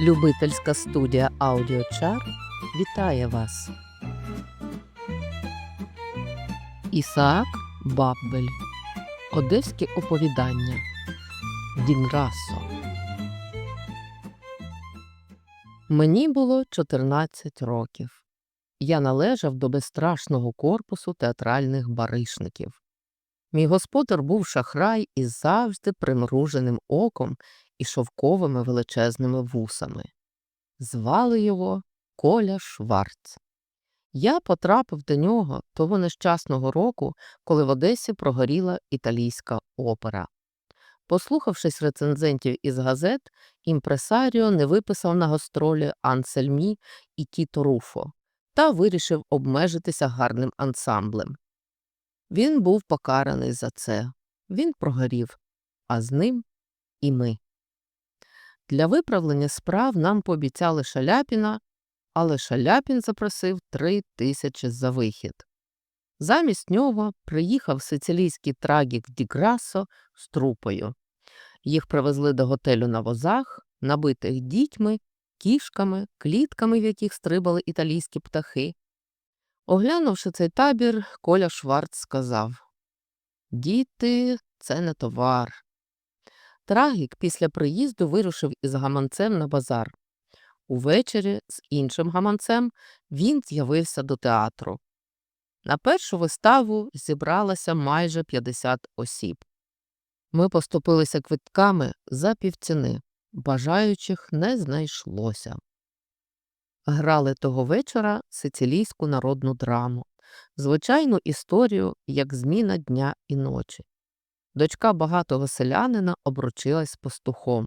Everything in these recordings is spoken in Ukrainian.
Любительська студія Аудіочар вітає вас. Ісаак Баббель. Одеське оповідання. Дінрасо. Мені було 14 років. Я належав до безстрашного корпусу театральних баришників. Мій господар був шахрай із завжди примруженим оком і шовковими величезними вусами. Звали його Коля Шварц. Я потрапив до нього того нещасного року, коли в Одесі прогоріла італійська опера. Послухавшись рецензентів із газет, імпресаріо не виписав на гастролі Ансельмі і Тіто Руфо та вирішив обмежитися гарним ансамблем. Він був покараний за це. Він прогорів, а з ним і ми. Для виправлення справ нам пообіцяли Шаляпіна, але Шаляпін запросив три тисячі за вихід. Замість нього приїхав сицилійський трагік Діграсо з трупою. Їх привезли до готелю на возах, набитих дітьми, кішками, клітками, в яких стрибали італійські птахи. Оглянувши цей табір, Коля Шварц сказав Діти, це не товар. Трагік після приїзду вирушив із гаманцем на базар. Увечері з іншим гаманцем він з'явився до театру. На першу виставу зібралося майже 50 осіб. Ми поступилися квитками за півціни, бажаючих не знайшлося. Грали того вечора сицилійську народну драму, звичайну історію, як зміна дня і ночі. Дочка багатого селянина обручилась пастухом.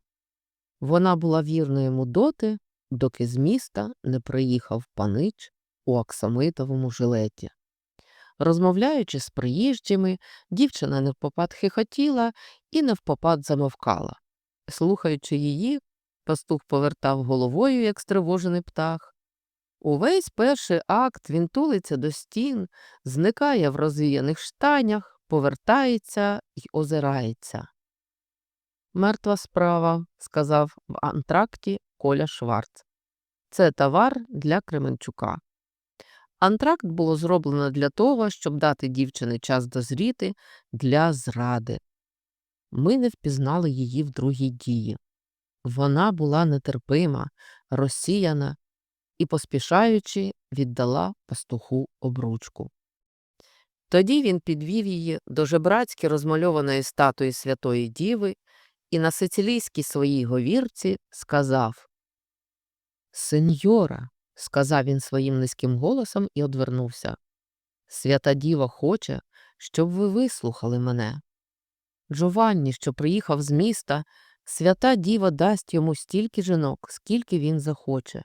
Вона була вірною йому доти, доки з міста не приїхав панич у аксамитовому жилеті. Розмовляючи з приїжджими, дівчина невпопад хихотіла і невпопад замовкала. Слухаючи її, пастух повертав головою, як стривожений птах. Увесь перший акт він тулиться до стін, зникає в розвіяних штанях, повертається й озирається. Мертва справа, сказав в антракті Коля Шварц. Це товар для Кременчука. Антракт було зроблено для того, щоб дати дівчині час дозріти для зради. Ми не впізнали її в другій дії. Вона була нетерпима, розсіяна і, поспішаючи, віддала пастуху обручку. Тоді він підвів її до жебрацьки розмальованої статуї Святої Діви і на сицилійській своїй говірці сказав Сеньора, сказав він своїм низьким голосом і одвернувся. Свята Діва хоче, щоб ви вислухали мене. Джованні, що приїхав з міста, свята Діва дасть йому стільки жінок, скільки він захоче.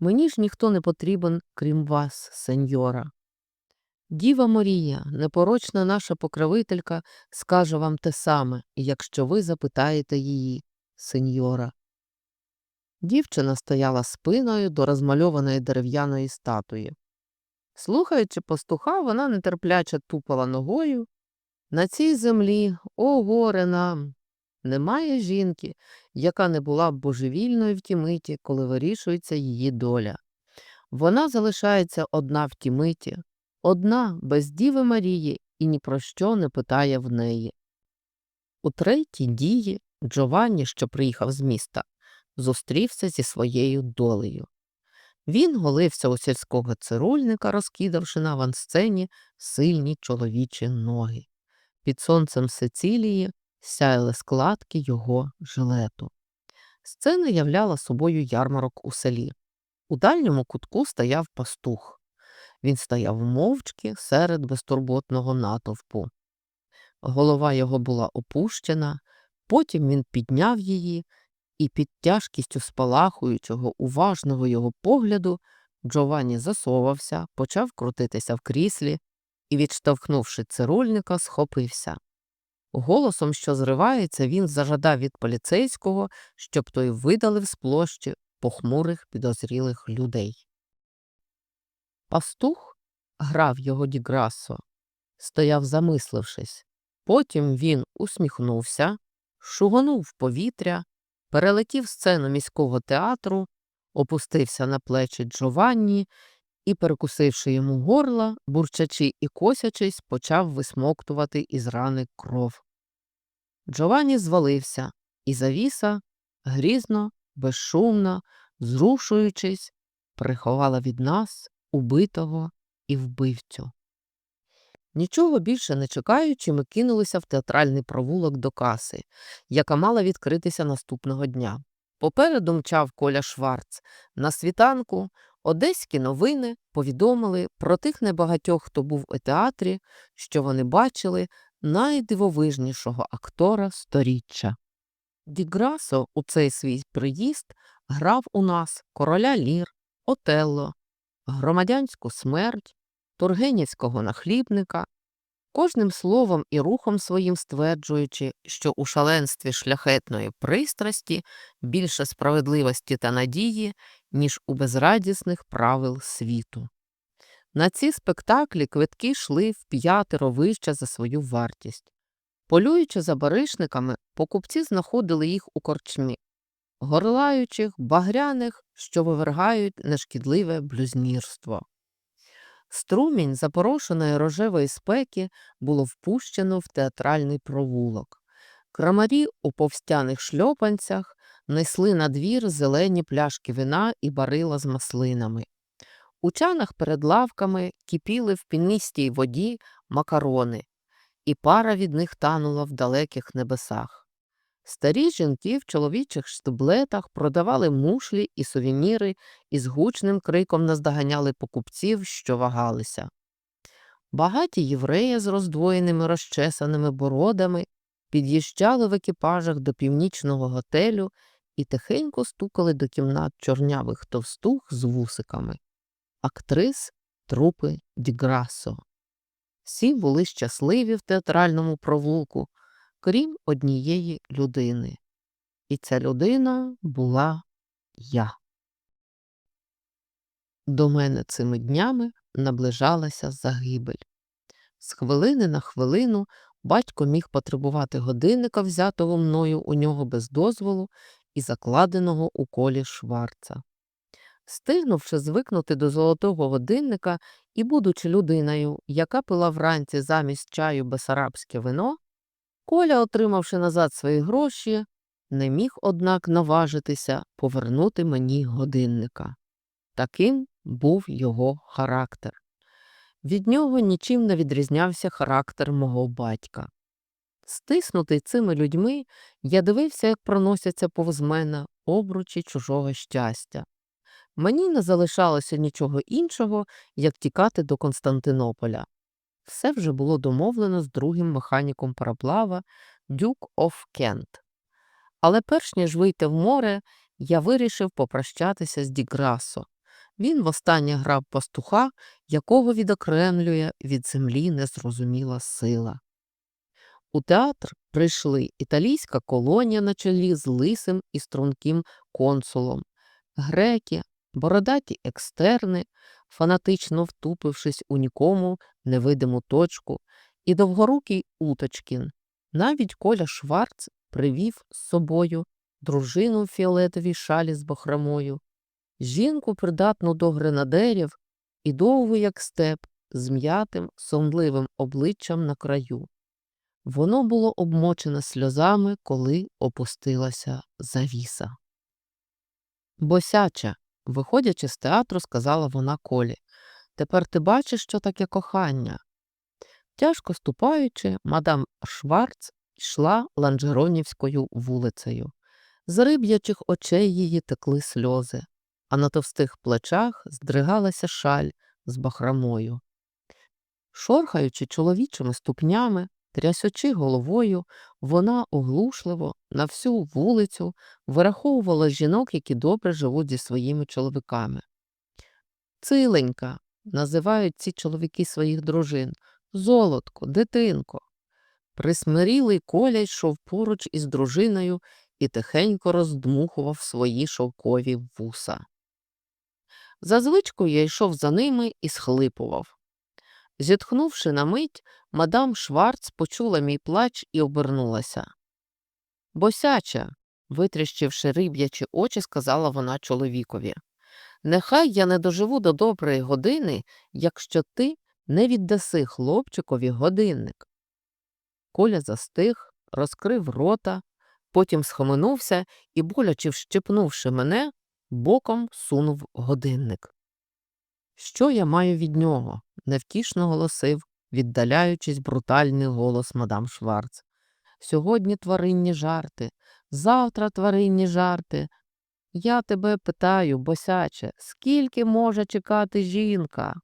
Мені ж ніхто не потрібен, крім вас, сеньора. Діва Марія, непорочна наша покровителька, скаже вам те саме, якщо ви запитаєте її, сеньора. Дівчина стояла спиною до розмальованої дерев'яної статуї. Слухаючи пастуха, вона нетерпляче тупала ногою. На цій землі, о горе нам, немає жінки, яка не була б божевільною в ті миті, коли вирішується її доля. Вона залишається одна в ті миті, одна без Діви Марії і ні про що не питає в неї. У третій дії Джованні, що приїхав з міста, зустрівся зі своєю долею. Він голився у сільського цирульника, розкидавши на авансцені сильні чоловічі ноги. Під сонцем Сицилії сяяли складки його жилету. Сцена являла собою ярмарок у селі. У дальньому кутку стояв пастух. Він стояв мовчки серед безтурботного натовпу. Голова його була опущена, потім він підняв її, і під тяжкістю спалахуючого, уважного його погляду Джованні засовався, почав крутитися в кріслі і, відштовхнувши цирульника, схопився. Голосом, що зривається, він зажадав від поліцейського, щоб той видалив з площі похмурих підозрілих людей. Пастух грав його Діграсо, стояв замислившись. Потім він усміхнувся, шуганув повітря, перелетів сцену міського театру, опустився на плечі Джованні і, перекусивши йому горла, бурчачи і косячись, почав висмоктувати із рани кров. Джованні звалився, і завіса грізно, безшумно, зрушуючись, приховала від нас убитого і вбивцю. Нічого більше не чекаючи, ми кинулися в театральний провулок до каси, яка мала відкритися наступного дня. Попереду мчав Коля Шварц. На світанку одеські новини повідомили про тих небагатьох, хто був у театрі, що вони бачили найдивовижнішого актора сторіччя. Діграсо у цей свій приїзд грав у нас короля Лір, Отелло, громадянську смерть, тургенівського нахлібника, кожним словом і рухом своїм стверджуючи, що у шаленстві шляхетної пристрасті більше справедливості та надії, ніж у безрадісних правил світу. На ці спектаклі квитки йшли в п'ятеро вище за свою вартість. Полюючи за баришниками, покупці знаходили їх у корчмі, горлаючих, багряних, що вивергають нешкідливе блюзнірство. Струмінь запорошеної рожевої спеки було впущено в театральний провулок. Крамарі у повстяних шльопанцях несли на двір зелені пляшки вина і барила з маслинами. У чанах перед лавками кипіли в пінистій воді макарони, і пара від них танула в далеких небесах. Старі жінки в чоловічих штублетах продавали мушлі і сувеніри і з гучним криком наздоганяли покупців, що вагалися. Багаті євреї з роздвоєними розчесаними бородами під'їжджали в екіпажах до північного готелю і тихенько стукали до кімнат чорнявих товстух з вусиками. Актрис трупи Діграсо. Всі були щасливі в театральному провулку, крім однієї людини. І ця людина була я. До мене цими днями наближалася загибель. З хвилини на хвилину батько міг потребувати годинника, взятого мною у нього без дозволу і закладеного у колі шварца. Стигнувши звикнути до золотого годинника і, будучи людиною, яка пила вранці замість чаю бесарабське вино, Коля, отримавши назад свої гроші, не міг, однак, наважитися повернути мені годинника. Таким був його характер. Від нього нічим не відрізнявся характер мого батька. Стиснутий цими людьми, я дивився, як проносяться повз мене обручі чужого щастя. Мені не залишалося нічого іншого, як тікати до Константинополя. Все вже було домовлено з другим механіком пароплава Duke of Kent. Але перш ніж вийти в море, я вирішив попрощатися з Діграсо. Він востаннє грав пастуха, якого відокремлює від землі незрозуміла сила. У театр прийшли італійська колонія на чолі з лисим і струнким консулом, греки, бородаті екстерни, фанатично втупившись у нікому невидиму точку, і довгорукий Уточкін. Навіть Коля Шварц привів з собою дружину в фіолетовій шалі з бахромою, жінку, придатну до гренадерів, і довгу, як степ, з м'ятим, сомливим обличчям на краю. Воно було обмочене сльозами, коли опустилася завіса. Босяча, Виходячи з театру, сказала вона Колі, тепер ти бачиш, що таке кохання. Тяжко ступаючи, мадам Шварц йшла ланжеронівською вулицею. З риб'ячих очей її текли сльози, а на товстих плечах здригалася шаль з бахрамою. Шорхаючи чоловічими ступнями, Трясючи головою, вона оглушливо на всю вулицю вираховувала жінок, які добре живуть зі своїми чоловіками. Циленька, називають ці чоловіки своїх дружин, золотко, дитинко. Присмирілий коля йшов поруч із дружиною і тихенько роздмухував свої шовкові вуса. За звичкою я йшов за ними і схлипував. Зітхнувши на мить, мадам Шварц почула мій плач і обернулася. Босяча, витріщивши риб'ячі очі, сказала вона чоловікові. Нехай я не доживу до доброї години, якщо ти не віддаси хлопчикові годинник. Коля застиг, розкрив рота, потім схаменувся і, боляче вщипнувши мене, боком сунув годинник. Що я маю від нього? невтішно голосив, віддаляючись брутальний голос мадам Шварц. Сьогодні тваринні жарти, завтра тваринні жарти. Я тебе питаю, босяче, скільки може чекати жінка?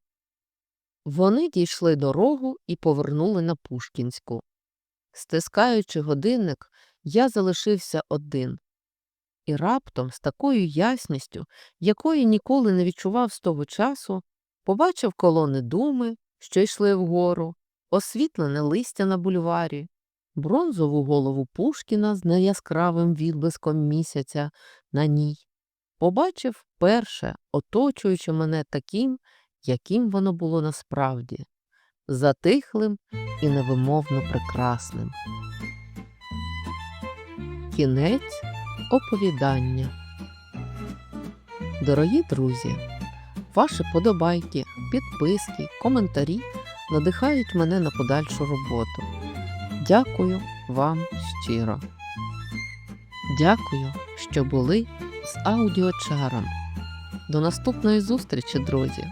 Вони дійшли дорогу і повернули на Пушкінську. Стискаючи годинник, я залишився один. І раптом, з такою ясністю, якої ніколи не відчував з того часу, побачив колони думи, що йшли вгору, освітлене листя на бульварі, бронзову голову Пушкіна з неяскравим відблиском місяця на ній. Побачив перше, оточуючи мене таким, яким воно було насправді, затихлим і невимовно прекрасним. Кінець оповідання. Дорогі друзі, ваші подобайки, підписки, коментарі надихають мене на подальшу роботу. Дякую вам щиро. Дякую, що були з аудіочаром. До наступної зустрічі, друзі!